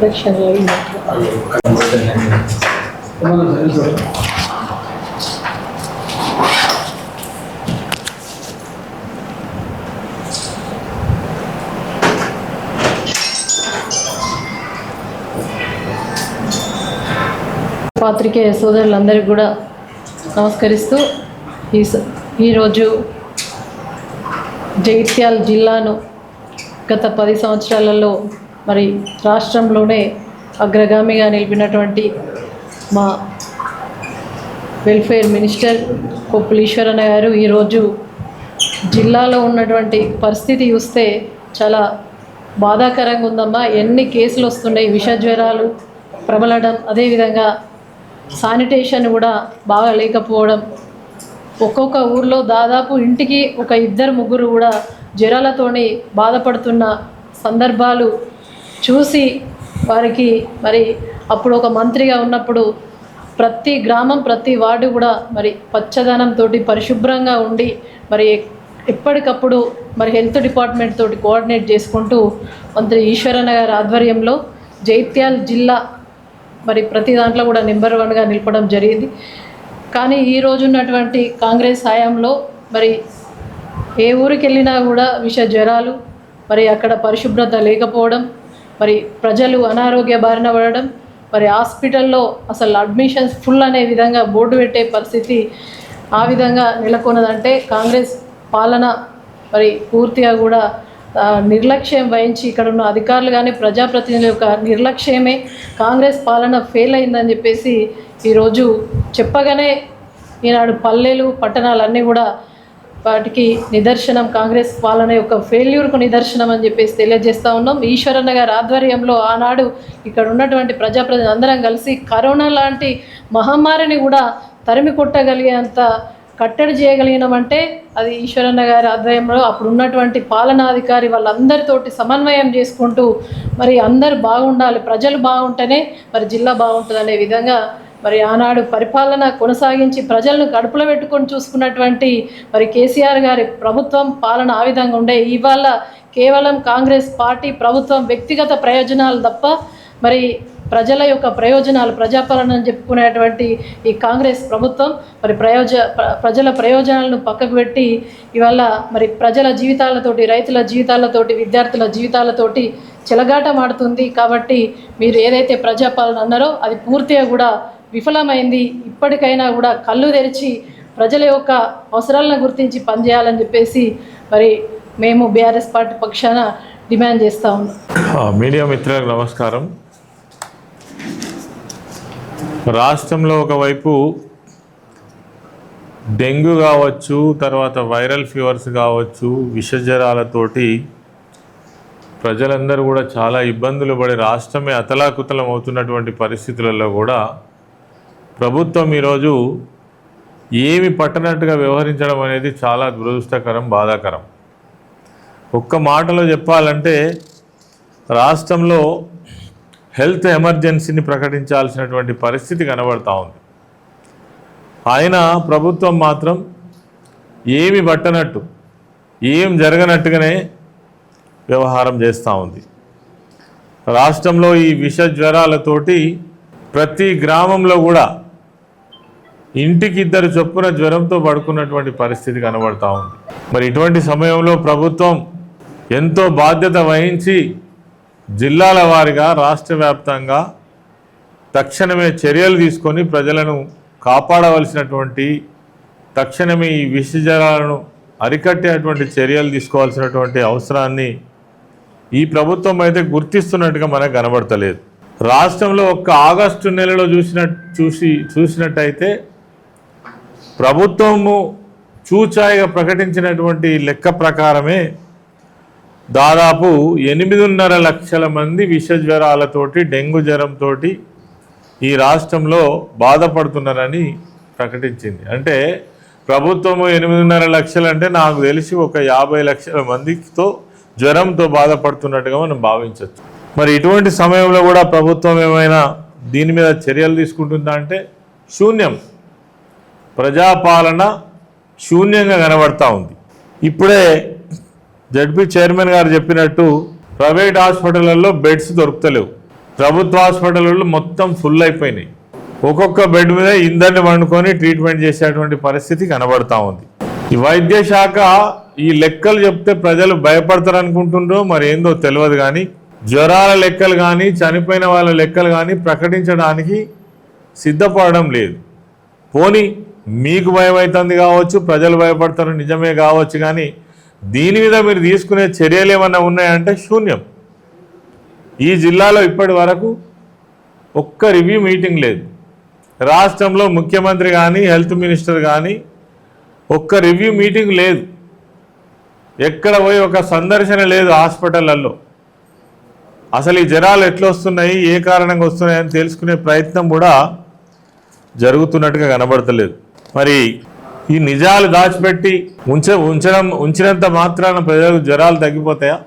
Deixa eu ver. పాత్రికేయ సోదరులందరికీ కూడా నమస్కరిస్తూ ఈ స- ఈరోజు జగిత్యాల జిల్లాను గత పది సంవత్సరాలలో మరి రాష్ట్రంలోనే అగ్రగామిగా నిలిపినటువంటి మా వెల్ఫేర్ మినిస్టర్ కొప్పులీశ్వరన్న గారు ఈరోజు జిల్లాలో ఉన్నటువంటి పరిస్థితి చూస్తే చాలా బాధాకరంగా ఉందమ్మా. ఎన్ని కేసులు వస్తున్నాయి విష జ్వరాలు ప్రబలడం అదేవిధంగా శానిటేషన్ కూడా బాగా లేకపోవడం. ఒక్కొక్క ఊర్లో దాదాపు ఇంటికి ఒక ఇద్దరు ముగ్గురు కూడా జ్వరాలతోని బాధపడుతున్న సందర్భాలు చూసి వారికి మరి అప్పుడు ఒక మంత్రిగా ఉన్నప్పుడు ప్రతి గ్రామం ప్రతి వార్డు కూడా మరి పచ్చదనంతో పరిశుభ్రంగా ఉండి మరి ఎప్పటికప్పుడు మరి హెల్త్ డిపార్ట్మెంట్ తోటి కోఆర్డినేట్ చేసుకుంటూ మంత్రి ఈశ్వరన్న గారి ఆధ్వర్యంలో జైత్యాల్ జిల్లా మరి ప్రతి దాంట్లో కూడా నెంబర్ వన్గా నిలపడం జరిగింది. కానీ ఈ రోజున్నటువంటి కాంగ్రెస్ హయాంలో మరి ఏ ఊరికి వెళ్ళినా కూడా విష జ్వరాలు మరి అక్కడ పరిశుభ్రత లేకపోవడం మరి ప్రజలు అనారోగ్య బారిన పడడం మరి హాస్పిటల్లో అసలు అడ్మిషన్స్ ఫుల్ అనే విధంగా బోర్డు పెట్టే పరిస్థితి ఆ విధంగా నెలకొన్నదంటే కాంగ్రెస్ పాలన మరి పూర్తిగా కూడా నిర్లక్ష్యం వహించి ఇక్కడ ఉన్న అధికారులు కానీ ప్రజాప్రతినిధుల యొక్క నిర్లక్ష్యమే కాంగ్రెస్ పాలన ఫెయిల్ అయిందని చెప్పేసి ఈరోజు చెప్పగానే ఈనాడు పల్లెలు పట్టణాలన్నీ కూడా వాటికి నిదర్శనం కాంగ్రెస్ పాలన యొక్క ఫెయిల్యూర్కు నిదర్శనం అని చెప్పేసి తెలియజేస్తూ ఉన్నాం. ఈశ్వరన్న గారి ఆధ్వర్యంలో ఆనాడు ఇక్కడ ఉన్నటువంటి ప్రజాప్రతినిధులు అందరం కలిసి కరోనా లాంటి మహమ్మారిని కూడా తరిమి కొట్టగలిగేంత కట్టడి చేయగలిగినామంటే అది ఈశ్వరన్న గారి ఆధ్వర్యంలో అప్పుడు ఉన్నటువంటి పాలనాధికారి వాళ్ళందరితోటి సమన్వయం చేసుకుంటూ మరి అందరు బాగుండాలి ప్రజలు బాగుంటేనే మరి జిల్లా బాగుంటుంది అనే విధంగా మరి ఆనాడు పరిపాలన కొనసాగించి ప్రజలను కడుపులో పెట్టుకొని చూసుకున్నటువంటి మరి కేసీఆర్ గారి ప్రభుత్వం పాలన ఆ విధంగా ఉండే. ఇవాళ కేవలం కాంగ్రెస్ పార్టీ ప్రభుత్వం వ్యక్తిగత ప్రయోజనాలు తప్ప మరి ప్రజల యొక్క ప్రయోజనాలు ప్రజాపాలన అని చెప్పుకునేటువంటి ఈ కాంగ్రెస్ ప్రభుత్వం మరి ప్రయోజ ప్రజల ప్రయోజనాలను పక్కకు పెట్టి ఇవాళ మరి ప్రజల జీవితాలతోటి రైతుల జీవితాలతోటి విద్యార్థుల జీవితాలతోటి చెలగాటమాడుతుంది. కాబట్టి మీరు ఏదైతే ప్రజాపాలన అన్నారో అది పూర్తిగా కూడా విఫలమైంది. ఇప్పటికైనా కూడా కళ్ళు తెరిచి ప్రజల యొక్క అవసరాలను గుర్తించి పనిచేయాలని చెప్పేసి మరి మేము బీఆర్ఎస్ పార్టీ పక్షాన డిమాండ్ చేస్తూ ఉన్నాం. మీడియా మిత్రులకు నమస్కారం. రాష్ట్రంలో ఒకవైపు డెంగ్యూ కావచ్చు తర్వాత వైరల్ ఫీవర్స్ కావచ్చు విషజ్వరాలతోటి ప్రజలందరూ కూడా చాలా ఇబ్బందులు పడి రాష్ట్రమే అతలాకుతలం అవుతున్నటువంటి పరిస్థితులలో కూడా ప్రభుత్వం ఈరోజు ఏమి పట్టనట్టుగా వ్యవహరించడం అనేది చాలా దురదృష్టకరం బాధాకరం. ఒక్క మాటలో చెప్పాలంటే రాష్ట్రంలో హెల్త్ ఎమర్జెన్సీని ప్రకటించాల్సినటువంటి పరిస్థితి కనబడతా ఉంది. ఆయన ప్రభుత్వం మాత్రం ఏమి పట్టనట్టు ఏం జరగనట్టుగానే వ్యవహారం చేస్తూ ఉంది. రాష్ట్రంలో ఈ విష జ్వరాలతోటి ప్రతి గ్రామంలో కూడా ఇంటికి ఇద్దరు చొప్పున జ్వరంతో పడుకున్నటువంటి పరిస్థితి కనబడతా ఉంది. మరి ఇటువంటి సమయంలో ప్రభుత్వం ఎంతో బాధ్యత వహించి జిల్లాల వారీగా రాష్ట్ర వ్యాప్తంగా తక్షణమే చర్యలు తీసుకొని ప్రజలను కాపాడవలసినటువంటి తక్షణమే ఈ విషజలాలను అరికట్టేటువంటి చర్యలు తీసుకోవాల్సినటువంటి అవసరాన్ని ఈ ప్రభుత్వం అయితే గుర్తిస్తున్నట్టుగా మనకు కనబడతలేదు. రాష్ట్రంలో ఒక్క ఆగస్టు నెలలో చూసిన చూసి చూసినట్టయితే ప్రభుత్వము చూచాయిగా ప్రకటించినటువంటి లెక్క ప్రకారమే దాదాపు ఎనిమిదిన్నర లక్షల మంది విష జ్వరాలతోటి డెంగ్యూ జ్వరంతో ఈ రాష్ట్రంలో బాధపడుతున్నారని ప్రకటించింది. అంటే ప్రభుత్వము ఎనిమిదిన్నర లక్షలు అంటే నాకు తెలిసి ఒక యాభై లక్షల మందితో జ్వరంతో బాధపడుతున్నట్టుగా మనం భావించవచ్చు మరి ఇటువంటి సమయంలో కూడా ప్రభుత్వం ఏమైనా దీని మీద చర్యలు తీసుకుంటుందా అంటే శూన్యం. ప్రజాపాలన శూన్యంగా కనబడతా ఉంది. ఇప్పుడే జడ్పీ చైర్మన్ గారు చెప్పినట్టు ప్రైవేట్ హాస్పిటళ్ళల్లో బెడ్స్ దొరుకుతలేవు. ప్రభుత్వ హాస్పిటల్లో మొత్తం ఫుల్ అయిపోయినాయి. ఒక్కొక్క బెడ్ మీద ఇందరిని వండుకొని ట్రీట్మెంట్ చేసేటువంటి పరిస్థితి కనబడతా ఉంది. ఈ వైద్య శాఖ ఈ లెక్కలు చెప్తే ప్రజలు భయపడతారు అనుకుంటుండ్రో మరి ఏందో తెలియదు కానీ జ్వరాల లెక్కలు కానీ చనిపోయిన వాళ్ళ లెక్కలు కానీ ప్రకటించడానికి సిద్ధపడడం లేదు. పోని మీకు భయం అవుతుంది కావచ్చు ప్రజలు భయపడతారు నిజమే కావచ్చు కానీ దీని మీద మీరు తీసుకునే చర్యలు ఏమన్నా ఉన్నాయంటే శూన్యం. ఈ జిల్లాలో ఇప్పటి వరకు ఒక్క రివ్యూ మీటింగ్ లేదు. రాష్ట్రంలో ముఖ్యమంత్రి కానీ హెల్త్ మినిస్టర్ కానీ ఒక్క రివ్యూ మీటింగ్ లేదు. ఎక్కడ పోయి ఒక సందర్శన లేదు హాస్పిటళ్ళలో. అసలు ఈ జ్వరాలు ఎట్లా వస్తున్నాయి ఏ కారణంగా వస్తున్నాయి అని తెలుసుకునే ప్రయత్నం కూడా జరుగుతున్నట్టుగా కనబడతలేదు. మరి ఈ నిజాలు దాచిపెట్టి ఉంచ ఉంచడం ఉంచినంత మాత్రాన ప్రజలకు జ్వరాలు తగ్గిపోతాయా?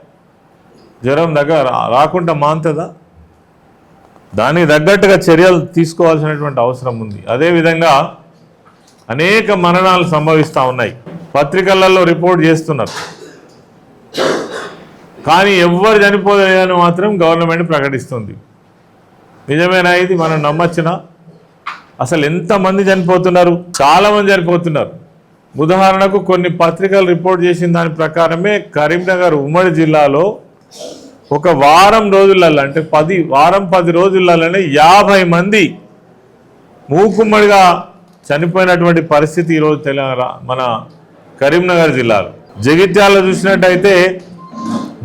జ్వరం దగ్గర రాకుండా మాంతదా? దానికి తగ్గట్టుగా చర్యలు తీసుకోవాల్సినటువంటి అవసరం ఉంది. అదేవిధంగా అనేక మరణాలు సంభవిస్తూ ఉన్నాయి. పత్రికలలో రిపోర్ట్ చేస్తున్నారు. కానీ ఎవ్వరు చనిపోలేదని మాత్రం గవర్నమెంట్ ప్రకటిస్తుంది. నిజమేనా ఇది? మనం నమ్మచ్చినా? అసలు ఎంతమంది చనిపోతున్నారు? చాలామంది చనిపోతున్నారు. ఉదాహరణకు కొన్ని పత్రికలు రిపోర్ట్ చేసిన దాని ప్రకారమే కరీంనగర్ ఉమ్మడి జిల్లాలో ఒక వారం రోజులలో అంటే పది వారం పది రోజులలోనే యాభై మంది మూకుమ్మడిగా చనిపోయినటువంటి పరిస్థితి ఈరోజు తెలంగాణ మన కరీంనగర్ జిల్లాలో. జగిత్యాలలో చూసినట్టయితే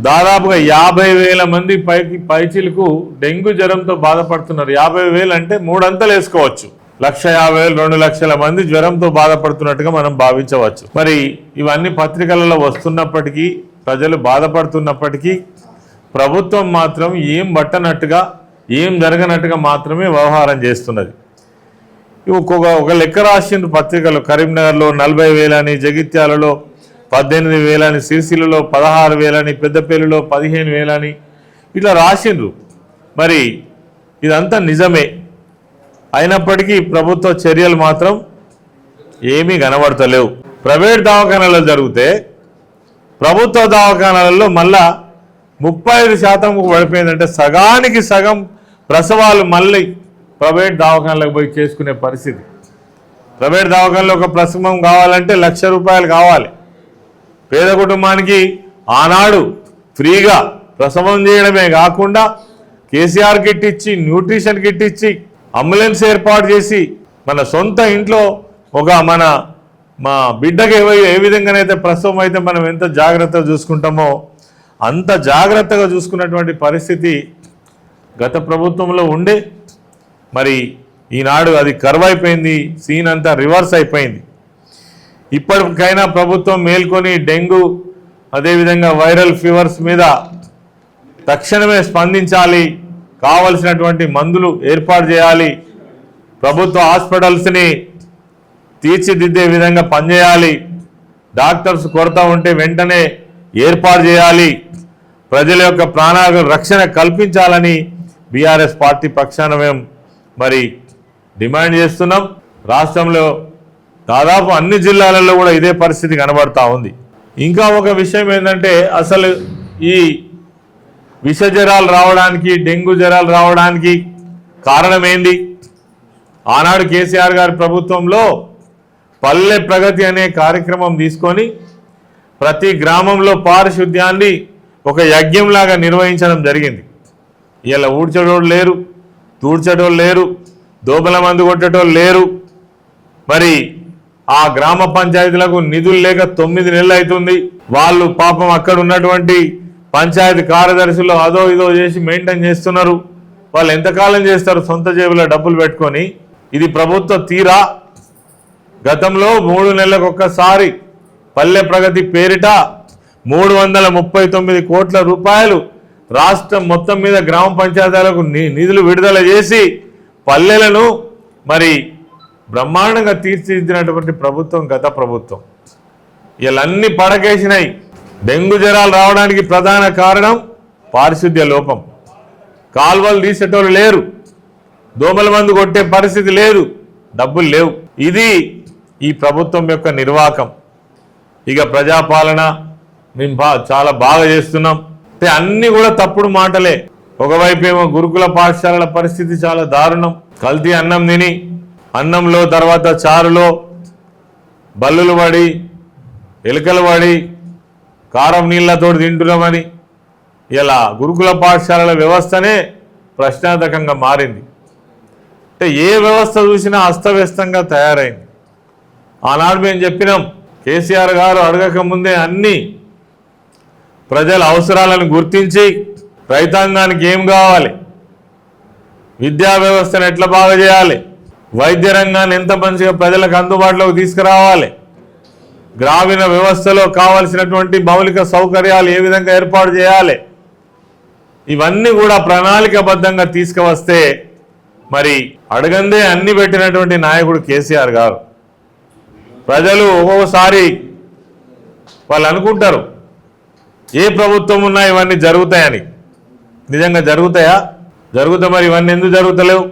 దాదాపుగా యాభై వేల మంది పైకి పైచీలకు డెంగ్యూ జ్వరంతో బాధపడుతున్నారు. యాభై వేలు అంటే మూడంతలు వేసుకోవచ్చు. లక్ష యాభై వేలు రెండు లక్షల మంది జ్వరంతో బాధపడుతున్నట్టుగా మనం భావించవచ్చు. మరి ఇవన్నీ పత్రికలలో వస్తున్నప్పటికీ ప్రజలు బాధపడుతున్నప్పటికీ ప్రభుత్వం మాత్రం ఏం పట్టనట్టుగా ఏం జరగనట్టుగా మాత్రమే వ్యవహారం చేస్తున్నది. ఒక్కొక్క ఒక లెక్క రాసిండ్రు పత్రికలు. కరీంనగర్లో నలభై వేలని జగిత్యాలలో పద్దెనిమిది వేలని సిరిసిల్లలో పదహారు వేలని పెద్దపల్లిలో పదిహేను వేలని ఇట్లా రాసిండ్రు. మరి ఇదంతా నిజమే. అయినప్పటికీ ప్రభుత్వ చర్యలు మాత్రం ఏమీ కనబడతలేవు. ప్రైవేట్ దవాఖానాలు జరిగితే ప్రభుత్వ దవాఖానాలలో మళ్ళా ముప్పై ఐదు శాతం పడిపోయిందంటే సగానికి సగం ప్రసవాలు మళ్ళీ ప్రైవేట్ దవాఖానలకు పోయి చేసుకునే పరిస్థితి. ప్రైవేట్ దవాఖానలో ఒక ప్రసవం కావాలంటే లక్ష రూపాయలు కావాలి. పేద కుటుంబానికి ఆనాడు ఫ్రీగా ప్రసవం చేయడమే కాకుండా కేసీఆర్ కిట్ ఇచ్చి న్యూట్రిషన్ కిట్ ఇచ్చి అంబులెన్స్ ఏర్పాటు చేసి మన సొంత ఇంట్లో ఒక మన మా బిడ్డకి ఏ ఏ విధంగానైతే ప్రసవం అయితే మనం ఎంత జాగ్రత్తగా చూసుకుంటామో అంత జాగ్రత్తగా చూసుకున్నటువంటి పరిస్థితి గత ప్రభుత్వంలో ఉండే. మరి ఈనాడు అది కర్వ్ అయిపోయింది సీన్ అంతా రివర్స్ అయిపోయింది. ఇప్పటికైనా ప్రభుత్వం మేల్కొని డెంగ్యూ అదేవిధంగా వైరల్ ఫీవర్స్ మీద తక్షణమే స్పందించాలి. కావలసినటువంటి మందులు ఏర్పాటు చేయాలి. ప్రభుత్వ హాస్పిటల్స్ని తీర్చిదిద్దే విధంగా పనిచేయాలి. డాక్టర్స్ కొరత ఉంటే వెంటనే ఏర్పాటు చేయాలి. ప్రజల యొక్క ప్రాణాలకు రక్షణ కల్పించాలని బీఆర్ఎస్ పార్టీ పక్షాన మేము మరి డిమాండ్ చేస్తున్నాం. రాష్ట్రంలో దాదాపు అన్ని జిల్లాలలో కూడా ఇదే పరిస్థితి కనబడతా ఉంది. ఇంకా ఒక విషయం ఏంటంటే అసలు ఈ విష జ్వరాలు రావడానికి డెంగ్యూ జ్వరాలు రావడానికి కారణం ఆనాడు కేసీఆర్ గారి ప్రభుత్వంలో పల్లె ప్రగతి అనే కార్యక్రమం తీసుకొని ప్రతి గ్రామంలో పారిశుద్ధ్యాన్ని ఒక యజ్ఞంలాగా నిర్వహించడం జరిగింది. ఇలా ఊడ్చడోళ్ళు లేరు తూడ్చడోళ్ళు లేరు దోబల మందు కొట్టేటోళ్ళు లేరు. మరి ఆ గ్రామ పంచాయతీలకు నిధులు లేక తొమ్మిది నెలలు అవుతుంది. వాళ్ళు పాపం అక్కడ ఉన్నటువంటి పంచాయతీ కార్యదర్శులు అదో ఇదో చేసి మెయింటైన్ చేస్తున్నారు. వాళ్ళు ఎంతకాలం చేస్తారు సొంత జేబులో డబ్బులు పెట్టుకొని? ఇది ప్రభుత్వ తీరా? గతంలో మూడు నెలలకు ఒక్కసారి పల్లె ప్రగతి పేరిట మూడు వందల ముప్పై తొమ్మిది కోట్ల రూపాయలు రాష్ట్రం మొత్తం మీద గ్రామ పంచాయతీలకు ని- నిధులు విడుదల చేసి పల్లెలను మరి బ్రహ్మాండంగా తీర్చిదిద్దినటువంటి ప్రభుత్వం గత ప్రభుత్వం. వీళ్ళన్నీ పడకేసినాయి. డెంగ్యూ జ్వరాలు రావడానికి ప్రధాన కారణం పారిశుద్ధ్య లోపం. కాల్వలు తీసేటోళ్ళు లేరు. దోమల మందు కొట్టే పరిస్థితి లేదు. డబ్బులు లేవు. ఇది ఈ ప్రభుత్వం యొక్క నిర్వాకం. ఇక ప్రజాపాలన మేము బా చాలా బాగా చేస్తున్నాం. అంటే అన్నీ కూడా తప్పుడు మాటలే. ఒకవైపు ఏమో గురుకుల పాఠశాలల పరిస్థితి చాలా దారుణం. కల్తీ అన్నం తిని అన్నంలో తర్వాత చారులో బల్లులు పడి ఎలుకలు పడి కారం నీళ్ళతో తింటున్నామని. ఇలా గురుకుల పాఠశాలల వ్యవస్థనే ప్రశ్నార్థకంగా మారింది. అంటే ఏ వ్యవస్థ చూసినా అస్తవ్యస్తంగా తయారైంది. ఆనాడు మేము చెప్పినాం కేసీఆర్ గారు అడగక ముందే అన్ని ప్రజల అవసరాలను గుర్తించి రైతాంగానికి ఏం కావాలి? విద్యా వ్యవస్థను ఎట్లా బాగా చేయాలి? వైద్య రంగాన్ని ఎంత మంచిగా ప్రజలకు అందుబాటులోకి తీసుకురావాలి? గ్రామీణ వ్యవస్థలో కావలసినటువంటి మౌలిక సౌకర్యాలు ఏ విధంగా ఏర్పాటు చేయాలి? ఇవన్నీ కూడా ప్రణాళికబద్ధంగా తీసుకువస్తే మరి అడగందే అన్ని పెట్టినటువంటి నాయకుడు కేసీఆర్ గారు. ప్రజలు ఒక్కొక్కసారి వాళ్ళు అనుకుంటారు ఏ ప్రభుత్వం ఉన్నా ఇవన్నీ జరుగుతాయని. నిజంగా జరుగుతాయా? జరుగుతా మరి ఇవన్నీ ఎందుకు జరుగుతలేవు?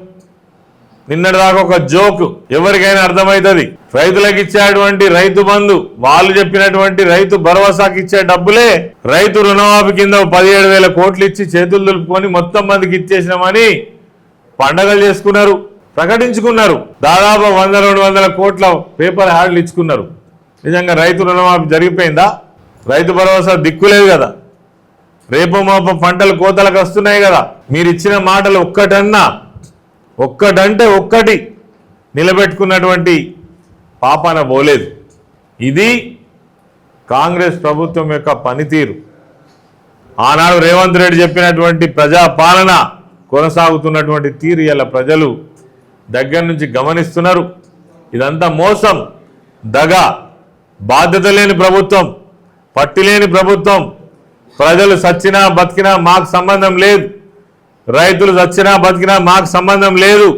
నిన్నటిదాకా ఒక జోక్ ఎవరికైనా అర్థమవుతుంది. రైతులకు ఇచ్చేటువంటి రైతు బంధు వాళ్ళు చెప్పినటువంటి రైతు భరోసాకి ఇచ్చే డబ్బులే రైతు రుణమాఫీ కింద పదిహేడు వేల కోట్లు ఇచ్చి చేతులు దులుపుకొని మొత్తం మందికి ఇచ్చేసినామని పండగలు చేసుకున్నారు ప్రకటించుకున్నారు. దాదాపు వంద రెండు వందల కోట్ల పేపర్ హ్యాడ్లు ఇచ్చుకున్నారు. నిజంగా రైతు రుణమాఫీ జరిగిపోయిందా? రైతు భరోసా దిక్కులేదు కదా. రేపు మాప పంటలు కోతలకు వస్తున్నాయి కదా. మీరు ఇచ్చిన మాటలు ఒక్కటన్నా ఒక్కటంటే ఒక్కటి నిలబెట్టుకున్నటువంటి పాపాన పోలేదు. ఇది కాంగ్రెస్ ప్రభుత్వం యొక్క పనితీరు. ఆనాడు రేవంత్ రెడ్డి చెప్పినటువంటి ప్రజాపాలన కొనసాగుతున్నటువంటి తీరు ఇలా ప్రజలు దగ్గర నుంచి గమనిస్తున్నారు. ఇదంతా మోసం దగ బాధ్యత లేని ప్రభుత్వం పట్టి లేని ప్రభుత్వం. ప్రజలు సచ్చినా బతికినా మాకు సంబంధం లేదు. రైతులు సచ్చినా బతికినా మాకు సంబంధం లేదు.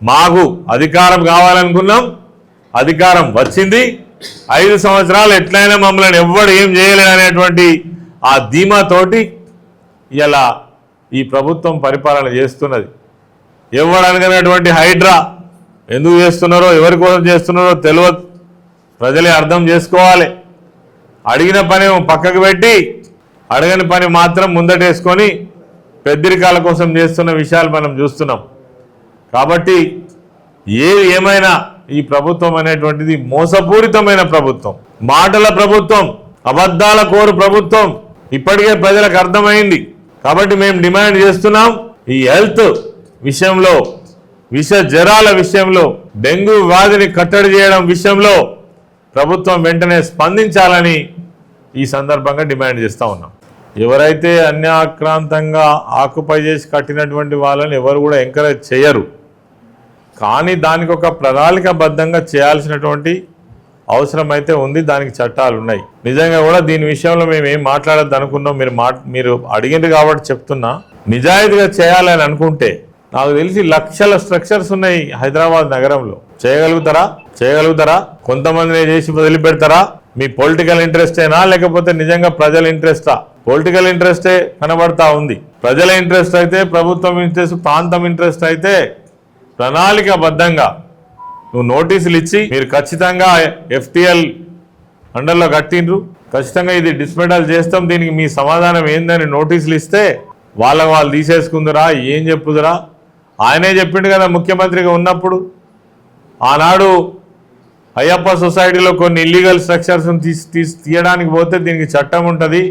మాకు అధికారం కావాలనుకున్నాం. అధికారం వచ్చింది. ఐదు సంవత్సరాలు ఎట్లయినా మమ్మల్ని ఎవ్వడు ఏం చేయలేడు అనేటువంటి ఆ ధీమాతోటి ఇలా ఈ ప్రభుత్వం పరిపాలన చేస్తున్నది. ఎవడు హైడ్రా ఎందుకు చేస్తున్నారో ఎవరి కోసం చేస్తున్నారో తెలియదు ప్రజలే అర్థం చేసుకోవాలి. అడిగిన పని పక్కకు పెట్టి అడగని పని మాత్రం ముందటేసుకొని పెద్దరికాల కోసం చేస్తున్న విషయాలు మనం చూస్తున్నాం. కాబట్టి ఏది ఏమైనా ఈ ప్రభుత్వం అనేటువంటిది మోసపూరితమైన ప్రభుత్వం. మాటల ప్రభుత్వం అబద్ధాల కోరు ప్రభుత్వం ఇప్పటికే ప్రజలకు అర్థమైంది. కాబట్టి మేము డిమాండ్ చేస్తున్నాం ఈ హెల్త్ విషయంలో విష జ్వరాల విషయంలో డెంగ్యూ వ్యాధిని కట్టడి చేయడం విషయంలో ప్రభుత్వం వెంటనే స్పందించాలని ఈ సందర్భంగా డిమాండ్ చేస్తూ ఉన్నాం. ఎవరైతే అన్యాక్రాంతంగా ఆక్యుపై చేసి కట్టినటువంటి వాళ్ళని ఎవరు కూడా ఎంకరేజ్ చేయరు. కానీ దానికి ఒక ప్రణాళికబద్ధంగా చేయాల్సినటువంటి అవసరం అయితే ఉంది దానికి చట్టాలు ఉన్నాయి. నిజంగా కూడా దీని విషయంలో మేము ఏం మాట్లాడద్దు అనుకున్నాం మీరు మా మీరు అడిగింది కాబట్టి చెప్తున్నా. నిజాయితీగా చేయాలని అనుకుంటే నాకు తెలిసి లక్షల స్ట్రక్చర్స్ ఉన్నాయి హైదరాబాద్ నగరంలో. చేయగలుగుతారా? చేయగలుగుతారా? కొంతమందిని చేసి వదిలిపెడతారా? మీ పొలిటికల్ ఇంట్రెస్టేనా? లేకపోతే నిజంగా ప్రజల ఇంట్రెస్టా? పొలిటికల్ ఇంట్రెస్టే కనబడతా ఉంది. ప్రజల ఇంట్రెస్ట్ అయితే ప్రభుత్వం ఇంట్రెస్ట్ ప్రాంతం ఇంట్రెస్ట్ అయితే ప్రణాళికబద్ధంగా నువ్వు నోటీసులు ఇచ్చి మీరు ఖచ్చితంగా ఎఫ్టిఎల్ అండర్లో కట్టిండ్రు. ఖచ్చితంగా ఇది డిస్మెంటల్ చేస్తాం. దీనికి మీ సమాధానం ఏందని నోటీసులు ఇస్తే వాళ్ళ వాళ్ళు తీసేసుకుందరా ఏం చెప్పుదురా? ఆయనే చెప్పిండు కదా ముఖ్యమంత్రిగా ఉన్నప్పుడు. ఆనాడు అయ్యప్ప సొసైటీలో కొన్ని ఇల్లీగల్ స్ట్రక్చర్స్ తీసి తీసి తీయడానికి పోతే దీనికి చట్టం ఉంటుంది.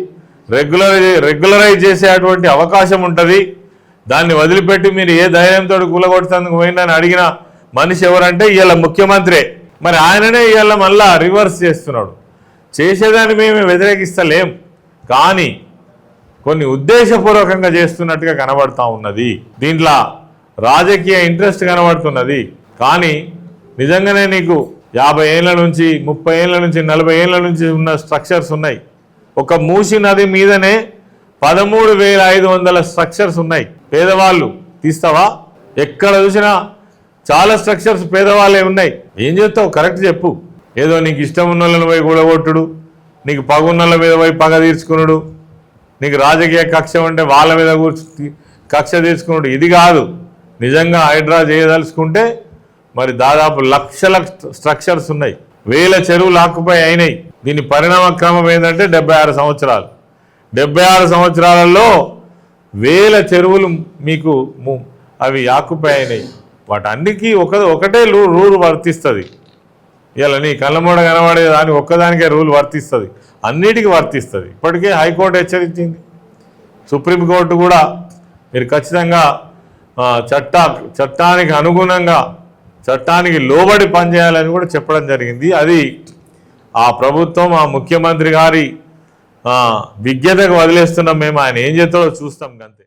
రెగ్యులర్ రెగ్యులరైజ్ చేసేటువంటి అవకాశం ఉంటుంది. దాన్ని వదిలిపెట్టి మీరు ఏ ధైర్యంతో కూలగొట్టేందుకు పోయిందని అడిగిన మనిషి ఎవరంటే ఇవాళ ముఖ్యమంత్రే. మరి ఆయననే ఇవాళ మళ్ళా రివర్స్ చేస్తున్నాడు. చేసేదాన్ని మేము వ్యతిరేకిస్తలేం. కానీ కొన్ని ఉద్దేశపూర్వకంగా చేస్తున్నట్టుగా కనబడతా ఉన్నది. దీంట్లో రాజకీయ ఇంట్రెస్ట్ కనబడుతున్నది. కానీ నిజంగానే నీకు యాభై ఏళ్ళ నుంచి ముప్పై ఏళ్ళ నుంచి నలభై ఏళ్ళ నుంచి ఉన్న స్ట్రక్చర్స్ ఉన్నాయి. ఒక మూసి నది మీదనే పదమూడు వేల ఐదు వందల స్ట్రక్చర్స్ ఉన్నాయి. పేదవాళ్ళు తీస్తావా? ఎక్కడ చూసినా చాలా స్ట్రక్చర్స్ పేదవాళ్ళే ఉన్నాయి. ఏం చేస్తావు? కరెక్ట్ చెప్పు. ఏదో నీకు ఇష్టం ఉన్న వాళ్ళని పోయి కూడగొట్టుడు. నీకు పగున్నోళ్ళ మీద పోయి పగ తీర్చుకునుడు. నీకు రాజకీయ కక్ష ఉంటే వాళ్ళ మీద కూర్చు కక్ష తీసుకున్నాడు ఇది కాదు. నిజంగా హైడ్రా చేయదలుచుకుంటే మరి దాదాపు లక్షల స్ట్రక్చర్స్ ఉన్నాయి. వేల చెరువులు ఆకుపై అయినాయి. దీని పరిణామ క్రమం ఏంటంటే డెబ్బై ఆరు సంవత్సరాలు. డెబ్బై ఆరు సంవత్సరాలలో వేల చెరువులు మీకు ము- అవి ఆక్యుపై అయినాయి వాటన్నిటికీ ఒక ఒకటే రూ- రూల్ వర్తిస్తుంది. ఇలా నీ కళ్ళమూడ కనబడే దాని ఒక్కదానికే రూల్ వర్తిస్తుంది. అన్నిటికీ వర్తిస్తుంది. ఇప్పటికే హైకోర్టు హెచ్చరించింది. సుప్రీంకోర్టు కూడా మీరు ఖచ్చితంగా చట్ట చట్టానికి అనుగుణంగా చట్టానికి లోబడి పనిచేయాలని కూడా చెప్పడం జరిగింది. అది ఆ ప్రభుత్వం ఆ ముఖ్యమంత్రి గారి విజ్ఞతకు వదిలేస్తున్నాం మేము. ఆయన ఏం చేస్తాడో చూస్తాం అంతే